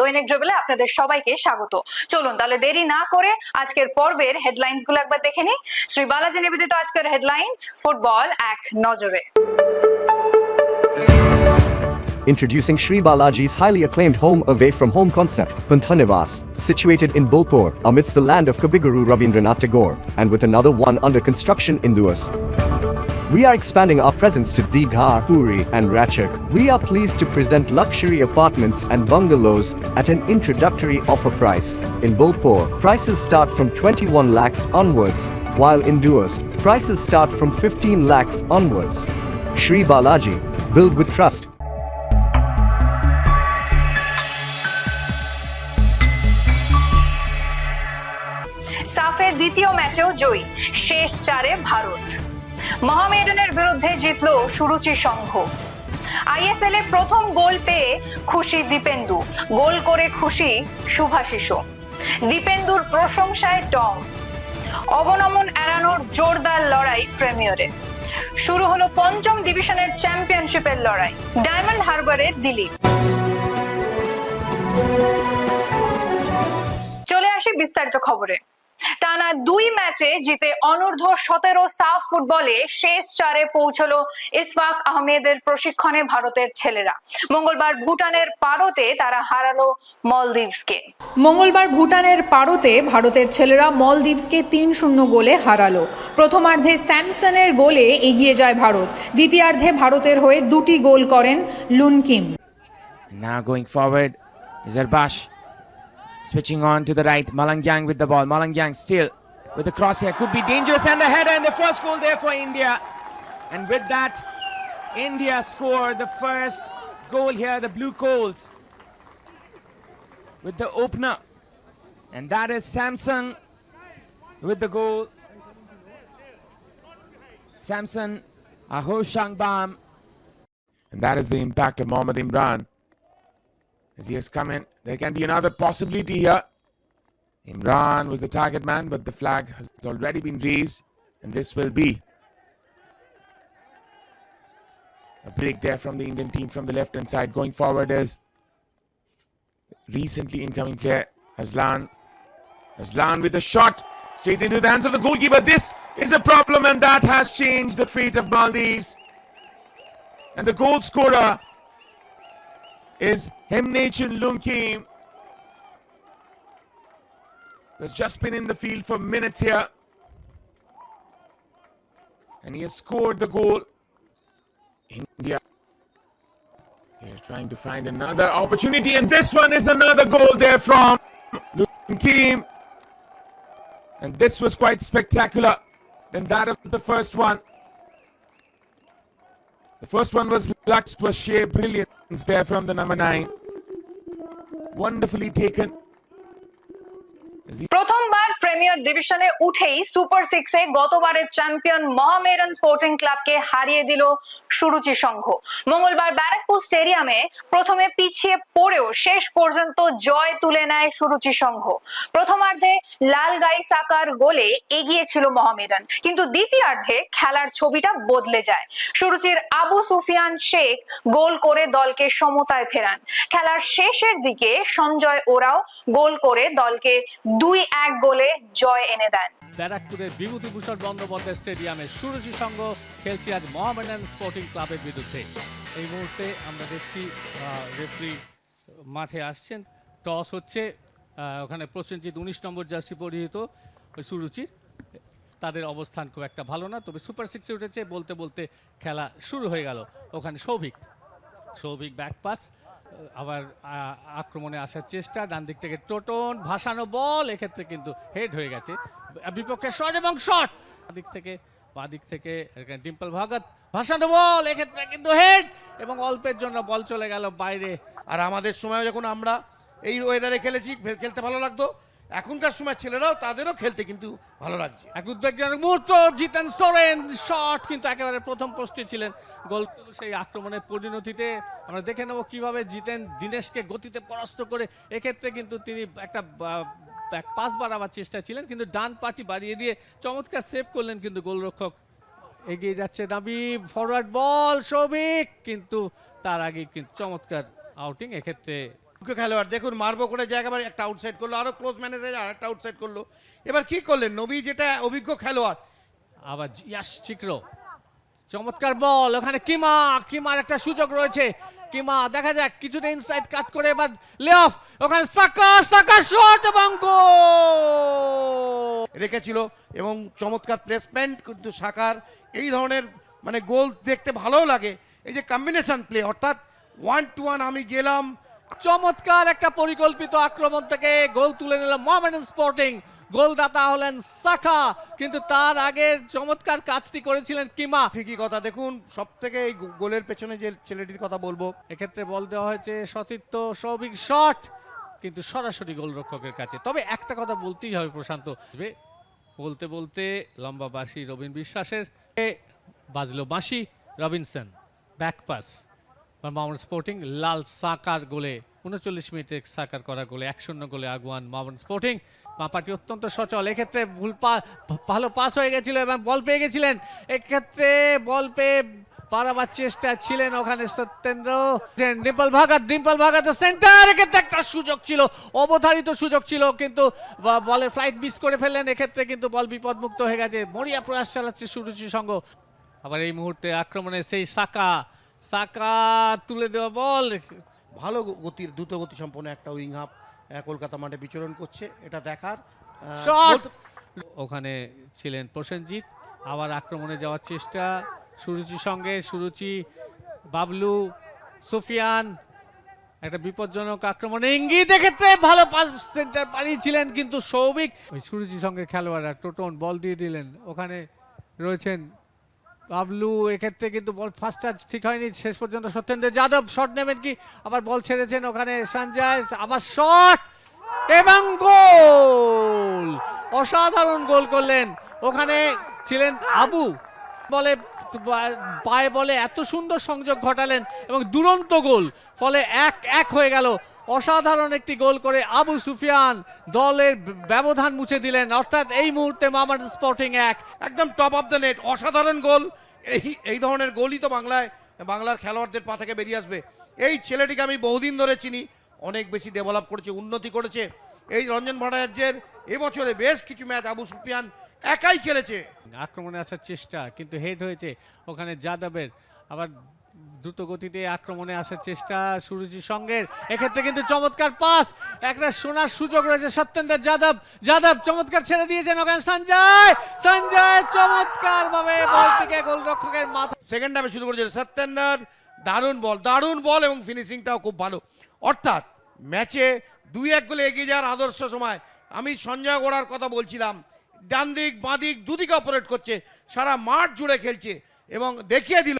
দৈনিক জবেলে আপনাদের সবাইকে স্বাগত চলুন তাহলে দেরি না করে আজকের পর্বের হেডলাইন্স গুলো একবার দেখে নিই শ্রী বালাজি নিবেদিত আজকের হেডলাইন্স ফুটবল এক নজরে Introducing Sri Balaji's highly acclaimed home away from home concept, Panthanivas, situated in Bolpur, amidst the land of Kabiguru Rabindranath Tagore, and with another one under construction in Duas. We are expanding our presence to Dighar, Puri, and Ratchak. We are pleased to present luxury apartments and bungalows at an introductory offer price. In Bolpur, prices start from 21 lakhs onwards, while in Duas, prices start from 15 lakhs onwards. Sri Balaji, build with trust. সাফের দ্বিতীয় ম্যাচেও জয়ী শেষ চারে ভারত মহামেডানের বিরুদ্ধে জিতল সুরুচি সংঘ। ISL এ প্রথম গোল পেয়ে খুশি দীপেন্দু। গোল করে খুশি শুভাশিসও দীপেন্দুর প্রশংসায় টং। অবনমন এড়ানোর জোরদার লড়াই প্রিমিয়ারে। শুরু হলো পঞ্চম ডিভিশনের চ্যাম্পিয়নশিপের লড়াই। ডায়মন্ড হারবারে দিলীপ। চলে আসি বিস্তারিত খবরে। টানা দুই ম্যাচে জিতে অনূর্ধ্ব সতেরো সাফ ফুটবলে শেষ চারে পৌঁছলো ইসফাক আহমেদের প্রশিক্ষণে ভারতের ছেলেরা। মঙ্গলবার ভুটানের পারতে তারা হারালো মলদ্বীপসকে। মঙ্গলবার ভুটানের পারতে ভারতের ছেলেরা মলদ্বীপসকে তিন শূন্য গোলে হারালো। প্রথমার্ধে স্যামসনের গোলে এগিয়ে যায় ভারত। দ্বিতীয়ার্ধে ভারতের হয়ে দুটি গোল করেন Lunkim. Now going forward is Arbash. Switching on to the right. Malangyang with the ball. Malangyang still with the cross here. Could be dangerous and the header and the first goal there for India. And with that, India score the first goal here, the blue coals. With the opener. And that is Samson with the goal. Samson Aho Shangbam. And that is the impact of Mohammad Imran. As he has come in, there can be another possibility here. Imran was the target man, but the flag has already been raised, and this will be a break there from the Indian team from the left hand side. Going forward is recently incoming player Aslan. Aslan with the shot straight into the hands of the goalkeeper. This is a problem, and that has changed the fate of Maldives. And the goal scorer is Hemnachin Lunkim. Has just been in the field for minutes here. And he has scored the goal. India. They're trying to find another opportunity, and this one is another goal there from Lunkim. And this was quite spectacular than that of the first one. The first one was Lux was sheer brilliance there from the number nine. Wonderfully taken. Premier ডিভিশনে উঠেই super সিক্সে গতবারের champion মহামেডান sporting ক্লাবকে হারিয়ে দিল সুরুচি সংঘ। মঙ্গলবার ব্যারাকপুর স্টেডিয়ামে প্রথমে পিছিয়ে পড়েও শেষ পর্যন্ত জয় তুলে নেয় সুরুচি সংঘ। প্রথমার্ধে লাল গাই সাকার গোলে এগিয়ে ছিল মহামেডান কিন্তু দ্বিতীয়ার্ধে খেলার ছবিটা বদলে যায়। সুরুচির আবু সুফিয়ান শেখ গোল করে দলকে সমতায় ফেরান। খেলার শেষের দিকে সঞ্জয় ওরাও গোল করে দলকে দুই এক গোলে জয় এনে দেন। ব্যারাকপুরের বিভূতিভূষণ বন্দ্যোপাধ্যায় স্টেডিয়ামে সুরুচি সংঘ খেলছে আজ মোহামেডান স্পোর্টিং ক্লাবের বিরুদ্ধে। এই মুহূর্তে আমরা দেখছি রেফারি মাঠে আসছেন। টস হচ্ছে ওখানে প্রসেনজিৎ উনিশ নম্বর জার্সি পরিহিত সুরুচির। তাদের অবস্থান খুব একটা ভালো না, তবে সুপার সিক্সে উঠেছে, বলতে বলতে খেলা শুরু হয়ে গেল। ওখানে সৌভিক সৌভিক ব্যাক পাস আবার আক্রমণে আসার চেষ্টা, ডান দিক থেকে টোটন, ভাসানো বল, এক্ষেত্রে কিন্তু হেড হয়ে গেছে। বিপক্ষে শট এবং শট দিক থেকে, বা দিক থেকে ডিম্পল ভগত, ভাসানো বল, এক্ষেত্রে কিন্তু হেড এবং অল্পের জন্য বল চলে গেল বাইরে। আর আমাদের সময় যখন আমরা এই ওয়েদারে খেলেছি, খেলতে ভালো লাগতো। এখনকার সময় ছেলেরাও তাদেরও খেলতে কিন্তু ভালো লাগছে। এক উদ্বেগজনক মুহূর্ত, জিতেন সোরেন, শট, কিন্তু একেবারে প্রথম পোস্টে ছিলেন গোল সেই আক্রমণের পরিণতিতে। আমরা দেখে নেব কীভাবে জিতেন দিনেশকে গতিতে পরাস্ত করে। এক্ষেত্রে কিন্তু তিনি একটা ব্যাক পাস বাড়াবার চেষ্টা ছিলেন, কিন্তু ডান পাটি বাড়িয়ে দিয়ে চমৎকার সেভ করলেন কিন্তু গোলরক্ষক। এগিয়ে যাচ্ছে দাবি, ফরওয়ার্ড বল, সৌভিক, কিন্তু তার আগে কিন্তু চমৎকার আউটিং। এক্ষেত্রে মুখ্য খেলোয়াড়। দেখুন মারবো করে জায়গা এবার একটা আউটসাইড করল আরও ক্লোজ ম্যানেজার আর একটা আউটসাইড করল। এবার কি করলেন? নবী যেটা অভিজ্ঞ খেলোয়াড়। আবার ইয়াস চিক্রো চমৎকার বল ওখানে কিমা কিমার একটা সুযোগ রয়েছে। কিমা দেখা যাক কিছুটা ইনসাইড কাট করে এবার লে অফ ওখানে সাকা সাকা শট এবং গোল রেখেছিল এবং চমৎকার প্লেসমেন্ট কিন্তু সাকার এই ধরনের মানে গোল দেখতে ভালোও লাগে। এই যে কম্বিনেশন প্লে অর্থাৎ ওয়ান টু ওয়ান আমি গেলাম চমৎকার একটা পরিকল্পিত আক্রমণ থেকে গোল তুলে নিল মোহামেডান স্পোর্টিং। গোলদাতা হলেন সাকা কিন্তু তার আগে চমৎকার কাজটি করেছিলেন কিমা। ঠিকই কথা দেখুন সব থেকে এই গোলের পেছনে যে ছেলেটির কথা বলব। এক্ষেত্রে বল দেওয়া হয়েছে সতীর্থ সৌভিক শট কিন্তু সরাসরি গোলরক্ষকের কাছে। তবে একটা কথা বলতেই হবে প্রশান্ত। বলতে বলতে লম্বা বাঁশি রবিন বিশ্বাসের বাজলো বাঁশি Robinson back pass. Mamun sporting লাল সাকার গোলে, উনচল্লিশ মিনিটে সাকার করা গোলে, এক শূন্য গোলে আগুয়ান মামুন স্পোর্টিং মাপাটি অত্যন্ত সচল। এক্ষেত্রে ভুল ভালো পাস হয়ে গেছিল এবং বল পেয়ে গেছিলেন। এক্ষেত্রে বল পেয়ে পারাবার চেষ্টা ছিলেন ওখানে সত্যেন্দ্র। ডিম্পল ভাগাত ডিম্পল ভাগাত সেন্টার এক্ষেত্রে একটা সুযোগ ছিল, অবধারিত সুযোগ ছিল, কিন্তু বা- বলের ফ্লাইট মিস করে ফেললেন। এক্ষেত্রে কিন্তু বল বিপদমুক্ত হয়ে গেছে। মরিয়া প্রয়াস চালাচ্ছে সুরুচি সঙ্গ আবার এই মুহূর্তে আক্রমণে সেই সাকা। সাকা তুলে দেওয়া বল। ভালো গতির দ্রুত গতি সম্পন্ন একটা উইং হাফ কলকাতা মাঠে বিচরণ করছে এটা দেখার ওখানে ছিলেন প্রসেনজিৎ আবার আক্রমণে যাওয়ার চেষ্টা সুরুচির সঙ্গে সুরুচি বাবলু সুফিয়ান একটা বিপজ্জনক আক্রমণে ইঙ্গিত এক্ষেত্রে ভালো পাস সেন্টার পালিয়েছিলেন কিন্তু সৌভিক। ওই সুরুচির সঙ্গে খেলোয়াড়রা টোটন বল দিয়ে দিলেন ওখানে রয়েছেন বাবলু এক্ষেত্রে কিন্তু বল ফার্স্ট টাচ ঠিক হয়নি, শেষ পর্যন্ত সত্যেন্দ্র যাদব শট নেবেন কি? আবার বল ছেড়েছেন ওখানে সঞ্জয়, আবার শট এবং গোল! অসাধারণ গোল করলেন। ওখানে ছিলেন আবু, বলে পায়ে বলে এত সুন্দর সংযোগ ঘটালেন এবং দুরন্ত গোল, ফলে এক এক হয়ে গেল। অসাধারণ একটি গোল করে আবু সুফিয়ান দলের ব্যবধান মুছে দিলেন। অর্থাৎ এই মুহূর্তে মামার স্পোর্টিং এক। একদম টপ অফ দ্য নেট অসাধারণ গোল। এই এই ধরনের গোলই তো বাংলায়, বাংলার খেলোয়াড়দের পা থেকে বেরিয়ে আসবে। এই ছেলেটিকে আমি বহুদিন ধরে চিনি, অনেক বেশি ডেভেলপ করেছে, উন্নতি করেছে। এই রঞ্জন ভট্টাচার্যের এবছরে বেশ কিছু ম্যাচ আবু সুফিয়ান একাই খেলেছে। আক্রমণে আসার চেষ্টা, কিন্তু হেড হয়েছে ওখানে যাদবের। আবার দ্রুত গতিতে আক্রমণে আসার চেষ্টা সুরুচির সঙ্গে এক্ষেত্রে কিন্তু চমৎকার পাস। একটা শোনার সুযোগ রয়েছে সত্যেন্দ্র যাদব। যাদব চমৎকার ছেড়ে দিয়েছেন ওখানে সঞ্জয়। সঞ্জয় চমৎকার ভাবে বলটিকে গোলরক্ষকের মাথা সেকেন্ড হাফে শুরু করেছিল সত্যেন্দ্র। দারুণ বল দারুণ বল এবং ফিনিশিংটাও খুব ভালো। অর্থাৎ ম্যাচে দুই এক গোলে এগিয়ে যাওয়ার আদর্শ সময়। আমি সঞ্জয় গোড়ার কথা বলছিলাম। ডান দিক বাঁ দিক দুদিকে অপারেট করছে। সারা মাঠ জুড়ে খেলছে এবং দেখিয়ে দিল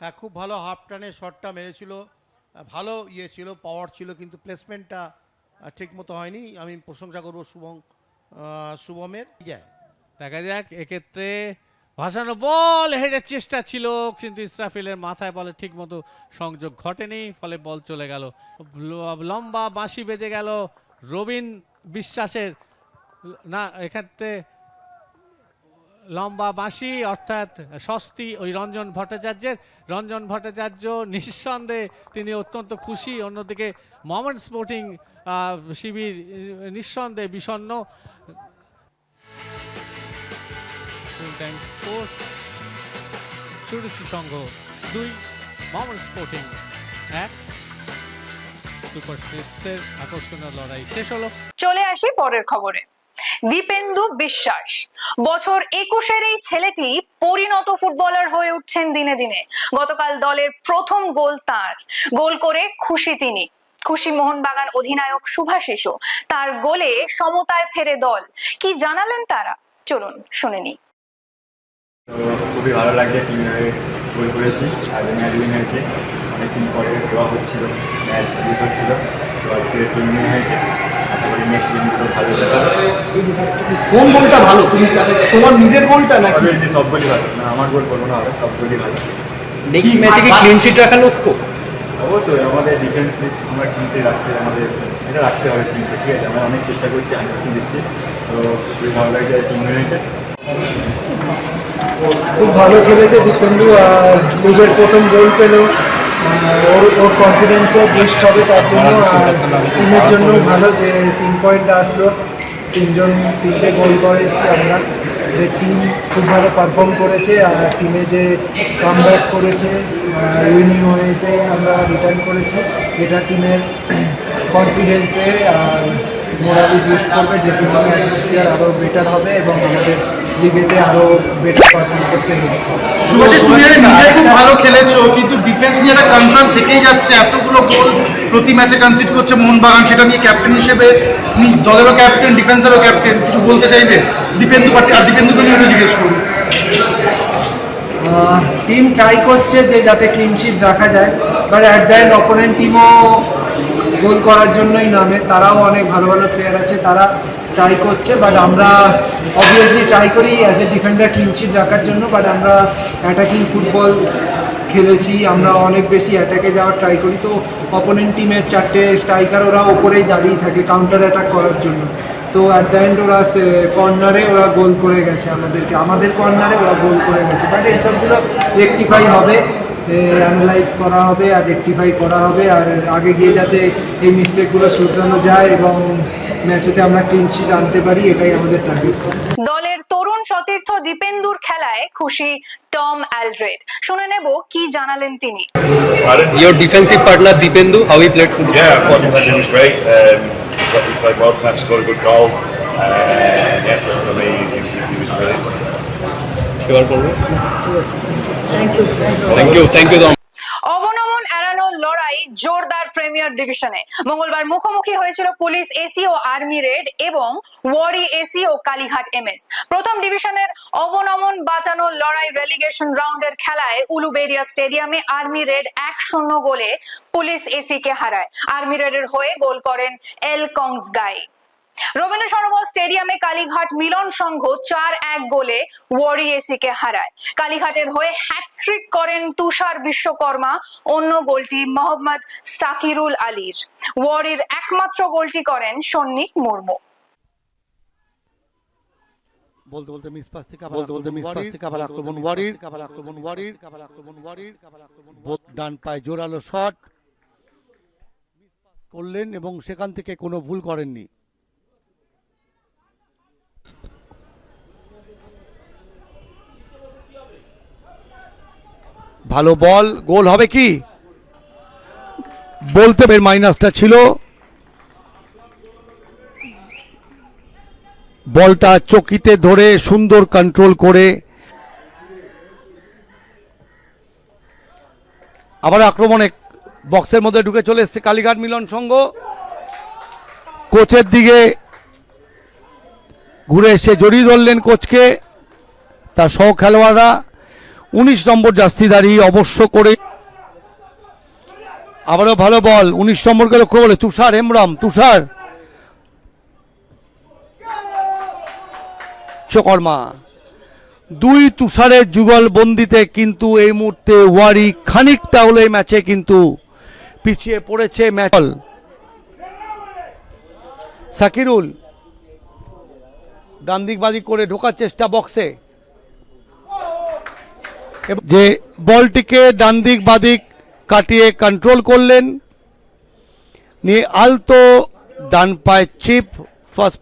হ্যাঁ খুব ভালো হাফ টানে শটটা মেরেছিল। ভালো ইয়ে ছিল পাওয়ার ছিল কিন্তু প্লেসমেন্টটা ঠিক মতো হয়নি। আমি প্রশংসা করব শুভম শুভমের। যায় দেখা যাক এক্ষেত্রে ভাসানো বল হেডের চেষ্টা ছিল কিন্তু ইসরাফিলের মাথায় বলে ঠিক মতো সংযোগ ঘটেনি ফলে বল চলে গেল। লম্বা বাঁশি বেজে গেল রবিন বিশ্বাসের। না এক্ষেত্রে লম্বা বাঁশি, অর্থাৎ স্বস্তি ওই রঞ্জন ভট্টাচার্যের। রঞ্জন ভট্টাচার্য নিঃসন্দেহে তিনি অত্যন্ত খুশি। অন্যদিকে মমন স্পোর্টিং শিবির নিঃসন্দেহে সুরুচি সংঘ দুই মামুল স্পোর্টিং এক। সুপার আকর্ষণীয় লড়াই শেষ হলো। চলে আসি পরের খবরে। দীপেন্দু বিশ্বাস। বছর একুশের এই ছেলেটি পরিণত ফুটবলার হয়ে উঠছেন দিনে দিনে। গতকাল দলের প্রথম গোল তার। গোল করে খুশি তিনি। খুশি মোহনবাগান অধিনায়ক শুভাশিসও তার গোলে সমতায় ফেরে দল। কি জানালেন তারা? চলুন শুনে নি খুবই ভালো লাগছে টিম গোল করেছি। আর ম্যাচ উইন হয়েছে অনেকদিন পরে দেওয়া হচ্ছিল। ম্যাচ মিস হচ্ছিল। তো আজকে টিম উইন হয়েছে। আশা করি নেক্সট দিনগুলো ভালো যাবে। কোন গোলটা ভালো? তুমি তোমার নিজের গোলটা নাকি? সব গোলই ভালো। না আমার গোল করব না হবে সব গোলই ভালো। নেক্সট ম্যাচে কি ক্লিন শিট রাখা লক্ষ্য? অবশ্যই আমাদের ডিফেন্স আমরা ক্লিনসি রাখতে আমাদের এটা রাখতে হবে ক্লিনসি ঠিক আছে? আমরা অনেক চেষ্টা করছি আমি পার্সেন্ট দিচ্ছি। তো খুবই ভালো লাগছে টিম হয়েছে। খুব ভালো খেলেছে দীপেন্দু নিজের প্রথম গোল পেল। ওর ওর কনফিডেন্সও বুস্ট হবে তার জন্য টিমের জন্য ভালো যে তিন পয়েন্ট আসলো। তিনজন তিনটে গোল করেছি আমরা। যে টিম খুব ভালো পারফর্ম করেছে আর টিমে যে কাম করেছে উইনিং হয়েছে আমরা রিটার্ন করেছি। এটা টিমের কনফিডেন্সে আর মোরালি বুস্ট করবে ড্রেসিং অ্যাটমসফিয়ার আরও বেটার হবে এবং আমাদের লিগেতে আরও বেটার পারফর্ম করতে নিজে খুব ভালো খেলেছো কিন্তু ডিফেন্স নিয়ে একটা কনসার্ন থেকেই যাচ্ছে। এতগুলো গোল প্রতি ম্যাচে কনসিড করছে মোহনবাগান সেটা নিয়ে ক্যাপ্টেন হিসেবে দলেরও ক্যাপ্টেন ডিফেন্সেরও ক্যাপ্টেন কিছু বলতে চাইবে? দীপেন্দু পাটি আর দীপেন্দুকে নিয়ে জিজ্ঞেস করব টিম ট্রাই করছে যে যাতে ক্লিনশিট রাখা যায় but at the end opponent টিমও goal করার জন্যই নামে। তারাও অনেক ভালো ভালো প্লেয়ার আছে তারা ট্রাই করছে বাট আমরা অবভিয়াসলি ট্রাই করি as a defender clean sheet রাখার জন্য বাট আমরা অ্যাটাকিং ফুটবল খেলেছি, আমরা অনেক বেশি অ্যাটাকে যাওয়ার ট্রাই করি। তো অপোনেন্ট টিমের চারটে স্ট্রাইকার ওরা ওপরেই দাঁড়িয়ে থাকে কাউন্টার অ্যাটাক করার জন্য। তো অ্যাট দ্য এন্ড ওরা কর্নারে ওরা গোল করে গেছে আমাদেরকে। আমাদের কর্নারে ওরা গোল করে গেছে। বাট এইসবগুলো রেকটিফাই হবে অ্যানালাইজ করা হবে, আর রেকটিফাই করা হবে, আর আগে গিয়ে যাতে এই মিস্টেকগুলো শুধরানো যায় এবং ম্যাচেতে আমরা ক্লিন শীট আনতে পারি এটাই আমাদের টার্গেট দলের তরুণ সতীর্থ দীপেন্দুর খেলায় খুশি টম অ্যালড্রেড। শুনে নেব কি জানালেন তিনি। Your defensive partner Dipendu how he played yeah for the match it was great it well snatch score good goal and yes it was amazing it was great কি বল বলব thank you thank you thank you লড়াই জোরদার premier ডিভিশনে। মঙ্গলবার মুখোমুখি হয়েছিল police AC ও আর্মি রেড এবং ওয়ারি এসি ও কালীঘাট এমএস। প্রথম ডিভিশনের অবনমন বাঁচানো লড়াই রেলিগেশন রাউন্ডের খেলায় উলুবেরিয়া স্টেডিয়ামে আর্মি রেড এক শূন্য গোলে পুলিশ এসি কে হারায়। আর্মি রেডের হয়ে গোল করেন এল কংস গাই রবীন্দ্র সরোবর স্টেডিয়ামে কালীঘাট মিলন সংঘ চার এক গোলে ওয়ারি এসি কে হারায়। কালীঘাটের হয়ে হ্যাটট্রিক করেন তুষার বিশ্বকর্মা অন্য গোলটি মোহাম্মদ সাকিরুল আলীর। ওয়ারির একমাত্র গোলটি করেন সন্নিক মুর্মু। বলতে বলতে মিস পাস থেকে বলতে বলতে মিস পাস থেকে আবার আক্রমণ ওয়ারির আবার আক্রমণ ওয়ারির আবার আক্রমণ ওয়ারির বোধ ডান পায়ে জোরালো শট করলেন এবং সেখান থেকে কোনো ভুল করেননি। ভালো বল, গোল হবে কি? বলতে এর মাইনাসটা ছিল। বলটা চকিতে ধরে সুন্দর কন্ট্রোল করে। আবার আক্রমণে বক্সের মধ্যে ঢুকে চলে এসছে কালীঘাট মিলন সংঘ। কোচের দিকে ঘুরে এসে জড়িয়ে ধরলেন কোচকে। তার সহ খেলোয়াড়রা উনিশ নম্বর জাস্তিদারি অবশ্য করে। আবারও ভালো বল, উনিশ নম্বরকে লক্ষ্য বলে তুষার হেমরম তুষার। চকর্মা দুই তুষারের যুগল বন্দিতে কিন্তু এই মুহূর্তে ওয়ারি খানিকটা হলো এই ম্যাচে কিন্তু পিছিয়ে পড়েছে ম্যাচ। সাকিরুল ডান দিক বাদিক করে ঢোকার চেষ্টা বক্সে যে বলটিকে ডান দিক বাদিক কাটিয়ে কন্ট্রোল করলেন। নিয়ে আলতো ডান পায়ে chip first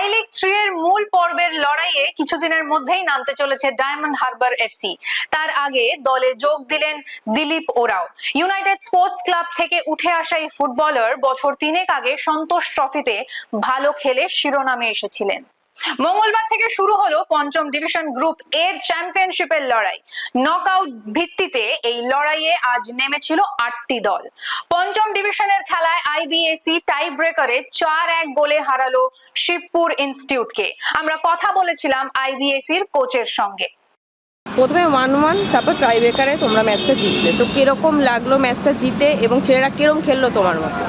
I league three এর মূল পর্বের লড়াইয়ে কিছুদিনের মধ্যেই নামতে চলেছে ডায়মন্ড হারবার এফসি। তার আগে দলে যোগ দিলেন দিলীপ ওরাও। ইউনাইটেড স্পোর্টস ক্লাব থেকে উঠে আসা এই ফুটবলার বছর তিনেক আগে সন্তোষ ট্রফিতে ভালো খেলে শিরোনামে এসেছিলেন। মঙ্গলবার থেকে শুরু হলো পঞ্চম ডিভিশন গ্রুপ এর চ্যাম্পিয়নশিপের লড়াই। নকআউট ভিত্তিতে এই লড়াইয়ে আজ নেমেছিল আটটি দল। পঞ্চম ডিভিশনের খেলায় আইবিএসি টাই ব্রেকারে চার এক গোলে হারালো শিবপুর ইনস্টিটিউটকে আমরা কথা বলেছিলাম আইবিএসির কোচের সঙ্গে। প্রথমে ওয়ান ওয়ান তারপর ট্রাই ব্রেকারে তোমরা ম্যাচটা জিতলে। তো কীরকম লাগল ম্যাচটা জিতে এবং ছেলেরা কিরম খেললো তোমার মতে?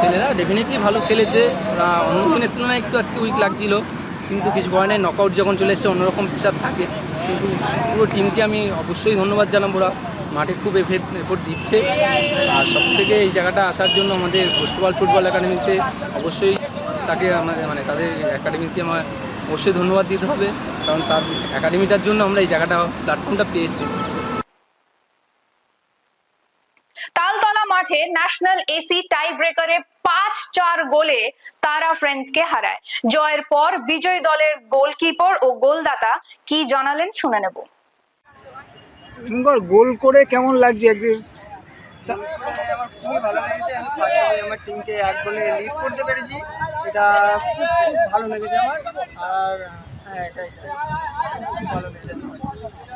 ছেলেরা ডেফিনেটলি ভালো খেলেছে। ওরা অন্য দিনের তুলনায় একটু আজকে উইক লাগছিল। কিন্তু কিছু করে নাই। নকআউট যখন চলে এসছে, অন্যরকম প্রেশার থাকে। কিন্তু পুরো টিমকে আমি অবশ্যই ধন্যবাদ জানাব। ওরা মাঠে খুব এফেক্ট এফোর্ট দিচ্ছে। আর সব থেকে এই জায়গাটা আসার জন্য আমাদের গোষ্ঠীবল ফুটবল একাডেমিতে অবশ্যই তাকে আমাদের মানে তাদের একাডেমিকে আমার অবশ্যই ধন্যবাদ দিতে হবে। কারণ তার একাডেমিটার জন্য আমরা এই জায়গাটা প্ল্যাটফর্মটা পেয়েছি। মাঠে ন্যাশনাল এসি টাই ব্রেকারে পাঁচ চার গোলে তারা ফ্রেন্ডসকে হারায়। জয়ের পর বিজয়ী দলের গোলকিপার ও গোলদাতা কি জানালেন শুনে নেব। গোল করে কেমন লাগছে একদিন? আমার খুবই ভালো লেগেছে। আমি ফার্স্ট হাফে আমার টিমকে এক গোলে লিড করতে পেরেছি। এটা খুব খুব ভালো লেগেছে আমার। আর হ্যাঁ এটাই খুব ভালো লেগেছে।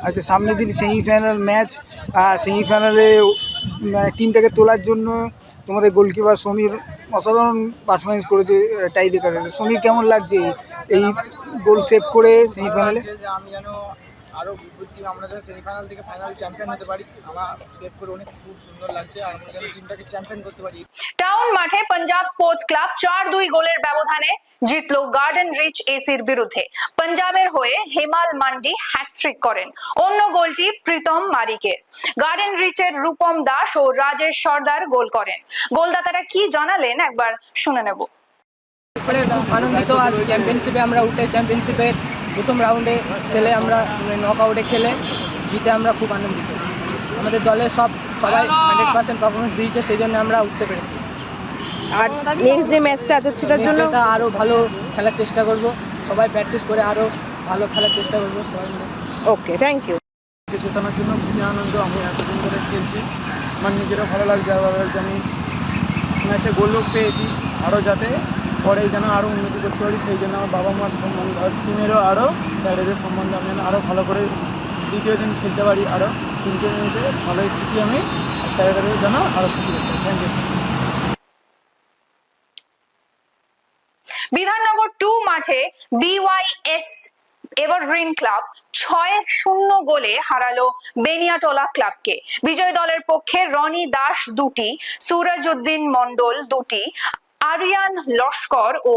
আচ্ছা সামনের দিন সেমিফাইনাল ম্যাচ সেমিফাইনালে টিমটাকে তোলার জন্য তোমাদের গোলকিপার সমীর অসাধারণ পারফরমেন্স করেছে টাই ব্রেকারে সমীর কেমন লাগছে এই গোল সেভ করে সেমিফাইনালে আমি যেন আরও টিম আমরা যেন সেমিফাইনাল থেকে ফাইনাল চ্যাম্পিয়ন হতে পারি আমার সেভ করে অনেক খুব সুন্দর লাগছে আর আমরা যেন টিমটাকে চ্যাম্পিয়ন করতে পারি। টাউন মাঠে পাঞ্জাব স্পোর্টস ক্লাব চার দুই গোলের ব্যবধানে জিতলো গার্ডেন রিচ এসির বিরুদ্ধে। পাঞ্জাবের হয়ে হেমাল মান্ডি হ্যাটট্রিক করেন। অন্য গোলটি প্রীতম মারিকের। গার্ডেন রিচের রূপম দাস ও রাজেশ সর্দার গোল করেন। গোলদাতারা কি জানালেন একবার শুনে নেব। আনন্দিত আর চ্যাম্পিয়নশিপে আমরা উঠে চ্যাম্পিয়নশিপে প্রথম রাউন্ডে খেলে আমরা নক আউটে খেলে জিতে আমরা খুব আনন্দিত। আমাদের দলের সব সবাই হান্ড্রেড পার্সেন্ট পারফরমেন্স দিয়েছে সেই জন্য আমরা উঠতে পেরেছি। আর নেক্সট যে ম্যাচটা আছে সেটার জন্য? এটা আরও ভালো খেলার চেষ্টা করব। সবাই প্র্যাকটিস করে আরও ভালো খেলার চেষ্টা করব। ওকে থ্যাংক ইউ জেতানোর জন্য খুবই আনন্দ আমি এতদিন ধরে খেলছি। আমার নিজেরও ভালো লাগছে ভালো লাগছে। আমি ম্যাচে গোলও পেয়েছি আরও যাতে পরে যেন আরও উন্নতি করতে পারি, সেই জন্য আমার বাবা মার সম্মান আর টিমেরও আরও স্যারেদের সম্বন্ধে আমি যেন আরও ভালো করে দ্বিতীয় দিন খেলতে পারি, আরও তিনটে মিনিটে ভালোই খুশি আমি স্যারেদেরও যেন আরও খুশি করতে পারি। থ্যাংক ইউ বিধাননগর টু মাঠে বিওয়াইএস এভারগ্রিন ক্লাব ছয় শূন্য গোলে হারালো বেনিয়াটোলা ক্লাবকে। বিজয় দলের পক্ষে রনি দাস দুটি সুরজ উদ্দিন মন্ডল দুটি, আরিয়ান লস্কর ও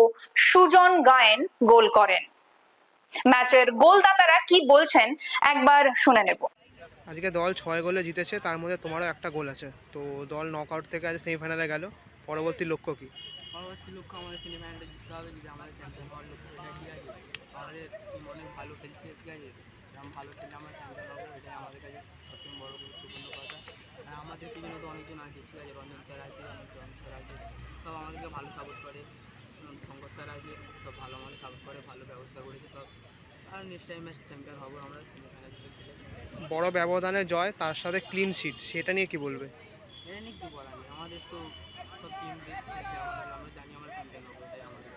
সুজন গায়েন গোল করেন। ম্যাচের গোলদাতারা কি বলছেন একবার শুনে নেব। আজকে দল ছয় গোলে জিতেছে, তার মধ্যে তোমারও একটা গোল আছে। তো দল নক আউট থেকে আজ সেমিফাইনালে গেল, পরবর্তী লক্ষ্য কি? পরবর্তী লক্ষ্য আমাদের সেমিফাইনালটা জিততে হবে যদি আমাদের চ্যাম্পিয়ন হওয়ার লক্ষ্য এটা ঠিক আছে। আমাদের টিম অনেক ভালো খেলছে ঠিক আছে? এরকম ভালো খেললে আমরা চ্যাম্পিয়ন হব এটাই আমাদের কাছে সবচেয়ে বড় গুরুত্বপূর্ণ কথা। আর আমাদের টিমে তো অনেকজন আছে ঠিক আছে? রঞ্জন স্যার আছে রঞ্জন স্যার আছে সব আমাদেরকে ভালো সাপোর্ট করে। শঙ্কর স্যার আছে সব ভালো আমাদের সাপোর্ট করে ভালো ব্যবস্থা করেছে সব। আর নেক্সট টাইম ম্যাচ চ্যাম্পিয়ন হব আমরা বড় ব্যবধানে জয় তার সাথে ক্লিন শিট সেটা নিয়ে কি বলবে? এটা নিয়ে কিছু বলার নেই আমাদের তো সব টিম বেস্ট খেলছে আমাদের আমরা জানি আমরা চ্যাম্পিয়ন হব এটাই আমাদের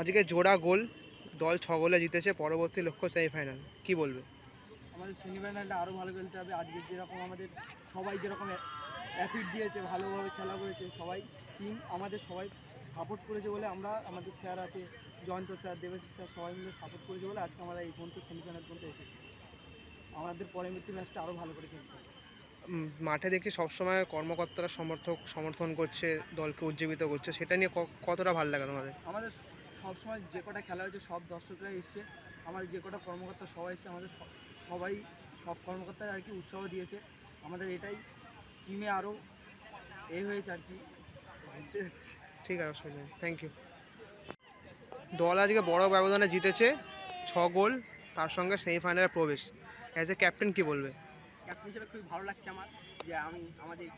আজকে জোড়া গোল দল ছ গোলে জিতেছে পরবর্তী লক্ষ্য সেমিফাইনাল কি বলবে? আমাদের সেমিফাইনালটা আরও ভালো খেলতে হবে আজকে যেরকম আমাদের সবাই যেরকম অ্যাফিট দিয়েছে ভালোভাবে খেলা করেছে সবাই টিম আমাদের সবাই সাপোর্ট করেছে বলে আমরা আমাদের স্যার আছে জয়ন্ত স্যার দেবেশিস স্যার সবাই মিলে সাপোর্ট করেছে বলে আজকে আমরা এই পর্যন্ত সেমিফাইনাল পর্যন্ত এসেছি। আমাদের পরবর্তী ম্যাচটা আরও ভালো করে খেলতে হবে। মাঠে দেখছি সবসময় কর্মকর্তারা সমর্থক সমর্থন করছে দলকে উজ্জীবিত করছে। সেটা নিয়ে কতটা ভালো লাগে তোমাদের? আমাদের সবসময় যে কটা খেলা হয়েছে সব দর্শকরা এসছে। আমাদের যে কটা কর্মকর্তা সবাই এসছে আমাদের সবাই সব কর্মকর্তারা আর কি উৎসাহ দিয়েছে। আমাদের এটাই টিমে আরও এ হয়েছে আর কি। ঠিক আছে থ্যাংক ইউ দল আজকে বড় ব্যবধানে জিতেছে ছ গোল তার সঙ্গে সেমিফাইনালে প্রবেশ। অ্যাজ এ ক্যাপ্টেন কি বলবে? ক্যাপ্টেন হিসেবে খুবই ভালো লাগছে আমার যে আমি আমাদের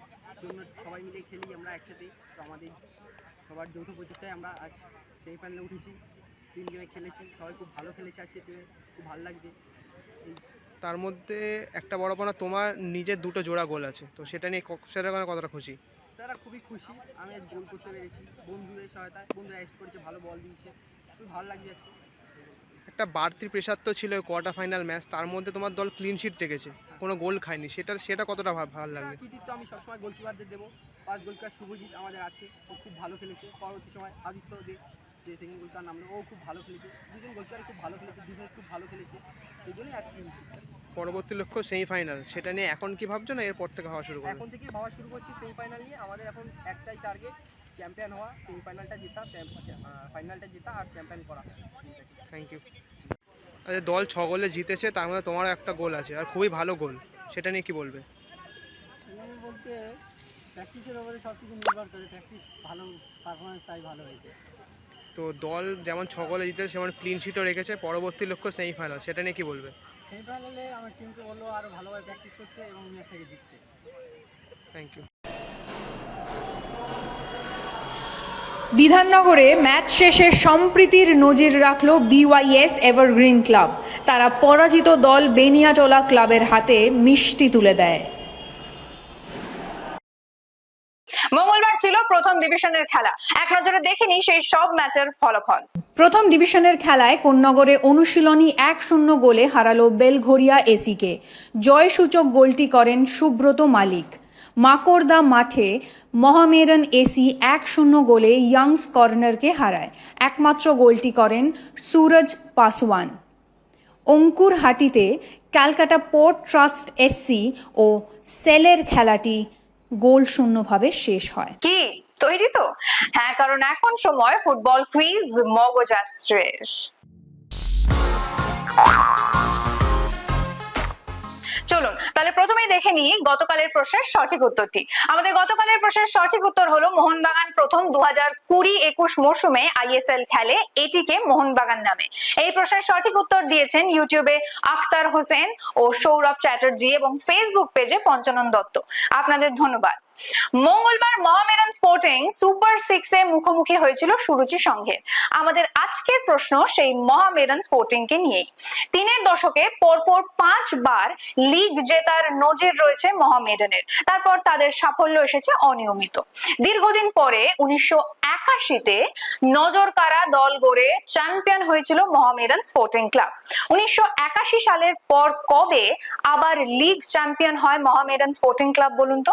জন্য সবাই মিলে খেলি আমরা একসাথে। তো আমাদের সবার যৌথ প্রচেষ্টায় আমরা আজ সেমিফাইনালে উঠেছি। তিন গেমে খেলেছি। সবাই খুব ভালো খেলেছে আজকে টিমে খুব ভালো লাগছে। এই তার মধ্যে একটা বড় পানা তোমার নিজের দুটো জোড়া গোল আছে। তো সেটা নিয়ে সেটা কারণে কতটা খুশি? স্যারা খুবই খুশি। আমি আজ গোল করতে পেরেছি। বন্ধুদের সহায়তায় বন্ধুরা অ্যাসিস্ট করেছে ভালো বল দিয়েছে। খুবই ভালো লাগছে আজকে। একটা বাড়তি প্রেশার তো ছিল কোয়ার্টার ফাইনাল ম্যাচ তার মধ্যে তোমার দল ক্লিন শিট রেখেছে কোনো গোল খায়নি। সেটা সেটা কতটা ভালো লাগবে? কৃতিত্ব আমি সবসময় গোলকিপারদের দেবো। পাঁচ গোলকিপার শুভজিৎ আমাদের আছে ও খুব ভালো খেলেছে। পরবর্তী সময় আদিত্য দে যে সেকেন্ড গোলকিপার নামলো ও খুব ভালো খেলেছে। দুজন গোলকিপার খুব ভালো খেলেছে ডিফেন্স খুব ভালো খেলেছে। এই জন্যই আজকে নিশ্চিত পরবর্তী লক্ষ্য সেমিফাইনাল সেটা নিয়ে এখন কি ভাবছ না এরপর থেকে হওয়া শুরু করবে? এখন থেকে ভাবা শুরু করছি সেমিফাইনাল নিয়ে। আমাদের এখন একটাই টার্গেট চ্যাম্পিয়ন হওয়া সেমিফাইনালটা জেতা ফাইনালটা জেতা আর চ্যাম্পিয়ন করা। থ্যাংক ইউ আচ্ছা দল ছ গোলে জিতেছে তার মধ্যে তোমারও একটা গোল আছে আর খুবই ভালো গোল সেটা নিয়ে কি বলবে? বলতে প্র্যাকটিসের ওপরে সব কিছু নির্ভর করে প্র্যাকটিস ভালো পারফরমেন্স তাই ভালো হয়েছে। তো দল যেমন ছ গোলে জিতেছে সেমন ক্লিন শিটও রেখেছে পরবর্তী লক্ষ্য সেমিফাইনাল সেটা নিয়ে কি বলবে? সেমিফাইনালে আমার টিমকে বলল আরও ভালোভাবে প্র্যাকটিস করতে এবং ম্যাচটাকে জিততে। থ্যাংক ইউ বিধাননগরে ম্যাচ শেষে সম্প্রীতির নজির রাখল বিওয়াইএস এভারগ্রিন ক্লাব তারা পরাজিত দল বেনিয়াটোলা ক্লাবের হাতে মিষ্টি তুলে দেয়। মঙ্গলবার ছিল প্রথম ডিভিশনের খেলা। এক নজরে দেখেনি সেই সব ম্যাচের ফলাফল। প্রথম ডিভিশনের খেলায় কোন্নগরে অনুশীলনী এক শূন্য গোলে হারালো বেলঘরিয়া এসিকে। জয়সূচক গোলটি করেন সুব্রত মালিক। মাকড়দা মাঠে মহামেরন এসি এক শূন্য গোলে ইয়াংস কর্নারকে হারায়। একমাত্র গোলটি করেন সুরজ পাসওয়ান। অঙ্কুরহাটিতে ক্যালকাটা পোর্ট ট্রাস্ট এসসি ও সেলের খেলাটি গোল শূন্যভাবে শেষ হয়। কি? তৈরি তো? হ্যাঁ কারণ এখন সময় ফুটবল কুইজ মগজাস্ত্রের চলুন, তাহলে প্রথমেই দেখে নিই গতকালের প্রশ্নের সঠিক উত্তরটি। আমাদের গতকালের প্রশ্নের সঠিক উত্তর হলো মোহনবাগান প্রথম দু হাজার কুড়ি একুশ মৌসুমে আইএসএল খেলে এটিকে মোহনবাগান নামে। এই প্রশ্নের সঠিক উত্তর দিয়েছেন ইউটিউবে আখতার হোসেন ও সৌরভ চ্যাটার্জি এবং ফেসবুক পেজে পঞ্চানন দত্ত। আপনাদের ধন্যবাদ। মঙ্গলবার মহামেরান স্পোর্টিং সুপার সিক্সে মুখোমুখি হয়েছিল সুরুচি সংঘের আমাদের আজকের প্রশ্ন সেই মহামেরান স্পোর্টিং কে নিয়েই। তিনের দশকে পরপর পাঁচবার লিগ জেতার নজির রয়েছে মহামেডানের তারপর তাদের সাফল্য এসেছে অনিয়মিত। দীর্ঘদিন পরে উনিশশো একাশিতে নজর কারা দল গড়ে চ্যাম্পিয়ন হয়েছিল মহামেডান স্পোর্টিং ক্লাব। উনিশশো একাশি সালের পর কবে আবার লিগ চ্যাম্পিয়ন হয় মহামেডান স্পোর্টিং ক্লাব বলুন তো?